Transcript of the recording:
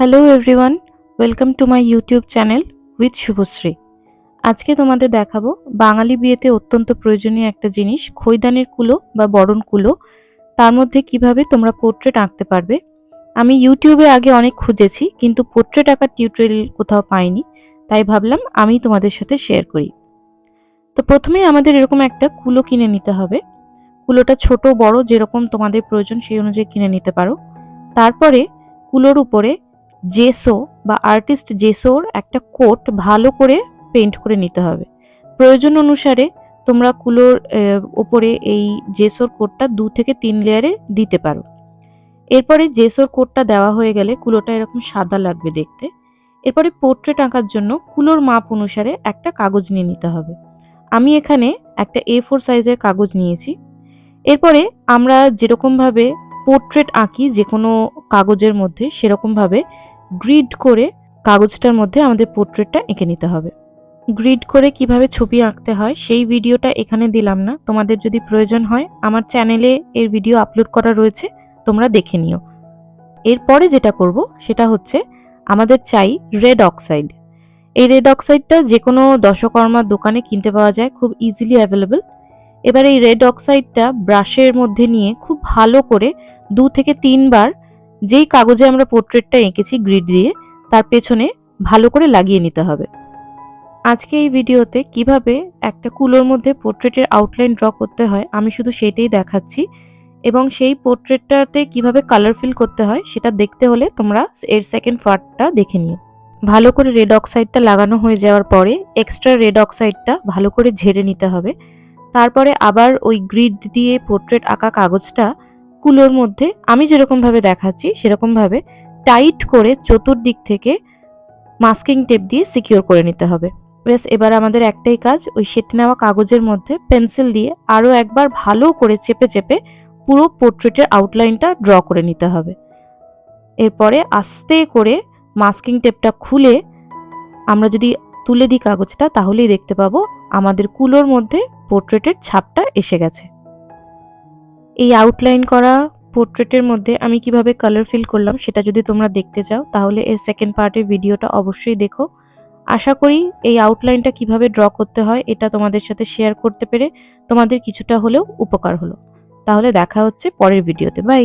Hello everyone welcome to my YouTube channel with Shubhashree আজকে তোমাদের দেখাবো বাঙালি বিয়েতে অত্যন্ত প্রয়োজনীয় একটা জিনিস, খৈদানের কুলো বা বরণ কুলো। তার মধ্যে কীভাবে তোমরা পোর্ট্রেট আঁকতে পারবে? আমি ইউটিউবে আগে অনেক খুঁজেছি, কিন্তু পোর্ট্রেট আঁকার টিউটোরিয়াল কোথাও পাইনি, তাই ভাবলাম আমি তোমাদের সাথে শেয়ার করি। তো প্রথমে আমাদের এরকম একটা কুলো কিনে নিতে হবে। কুলোটা ছোট, বড়, যেরকম তোমাদের প্রয়োজন সেই অনুযায়ী কিনে নিতে পারো। তারপরে কুলোর উপরে জেসো বা আর্টিস্ট জেসোর একটা কোট ভালো করে পেইন্ট করে নিতে হবে। প্রয়োজন অনুসারে তোমরা কুলোর ওপরে এই জেসোর কোটটা দু থেকে তিন লেয়ারে দিতে পারো। এরপরে জেসোর কোটটা দেওয়া হয়ে গেলে কুলোটা এরকম সাদা লাগবে দেখতে। এরপরে পোর্ট্রেট আঁকার জন্য কুলোর মাপ অনুসারে একটা কাগজ নিয়ে নিতে হবে। আমি এখানে একটা এ ফোর সাইজের কাগজ নিয়েছি। এরপরে আমরা যেরকমভাবে পোর্ট্রেট আঁকি যে কোনো কাগজের মধ্যে সেরকমভাবে গ্রিড করে কাগজটার মধ্যে আমাদের পোর্ট্রেটটা এঁকে নিতে হবে। গ্রিড করে কীভাবে ছবি আঁকতে হয় সেই ভিডিওটা এখানে দিলাম না। তোমাদের যদি প্রয়োজন হয়, আমার চ্যানেলে এর ভিডিও আপলোড করা রয়েছে, তোমরা দেখে নিও। এরপরে যেটা করব, সেটা হচ্ছে আমাদের চাই রেড অক্সাইড এই রেড অক্সাইডটা যে কোনো দশকর্মার দোকানে কিনতে পাওয়া যায়, খুব ইজিলি অ্যাভেলেবল এবার এই রেড অক্সাইডটা ব্রাশের মধ্যে নিয়ে খুব ভালো করে দু থেকে তিনবার যেই কাগজে আমরা পোর্ট্রেটটা এঁকেছি গ্রিড দিয়ে, তার পেছনে ভালো করে লাগিয়ে নিতে হবে। আজকে এই ভিডিওতে কীভাবে একটা কুলোর মধ্যে পোর্ট্রেটের আউটলাইন ড্র করতে হয়, আমি শুধু সেটাই দেখাচ্ছি এবং সেই পোর্ট্রেটটাতে কীভাবে কালার ফিল করতে হয়, সেটা দেখতে হলে তোমরা এর সেকেন্ড পার্টটা দেখে নিও। ভালো করে রেড অক্সাইডটা লাগানো হয়ে যাওয়ার পরে এক্সট্রা রেড অক্সাইডটা ভালো করে ঝেড়ে নিতে হবে। তারপরে আবার ওই গ্রিড দিয়ে পোর্ট্রেট আঁকা কাগজটা কুলোর মধ্যে আমি যেরকম ভাবে দেখাচ্ছি সেরকম ভাবে টাইট করে চতুর্দিক থেকে মাস্কিং টেপ দিয়ে সিকিউর করে নিতে হবে। ব্যাস, এবার আমাদের একটাই কাজ, ওই সেটে নেওয়া কাগজের মধ্যে পেন্সিল দিয়ে আরও একবার ভালো করে চেপে চেপে পুরো পোর্ট্রেটের আউটলাইনটা ড্র করে নিতে হবে। এরপরে আস্তে করে মাস্কিং টেপটা খুলে আমরা যদি তুলে দিই কাগজটা, তাহলেই দেখতে পাবো আমাদের কুলোর মধ্যে পোর্ট্রেটের ছাপটা এসে গেছে। এই আউটলাইন করা পোর্ট্রেটের মধ্যে আমি কীভাবে কালার ফিল করলাম সেটা যদি তোমরা দেখতে চাও, তাহলে এর সেকেন্ড পার্টের ভিডিওটা অবশ্যই দেখো। আশা করি এই আউটলাইনটা কীভাবে ড্র করতে হয় এটা তোমাদের সাথে শেয়ার করতে পেরে তোমাদের কিছুটা হলেও উপকার হলো। তাহলে দেখা হচ্ছে পরের ভিডিওতে। বাই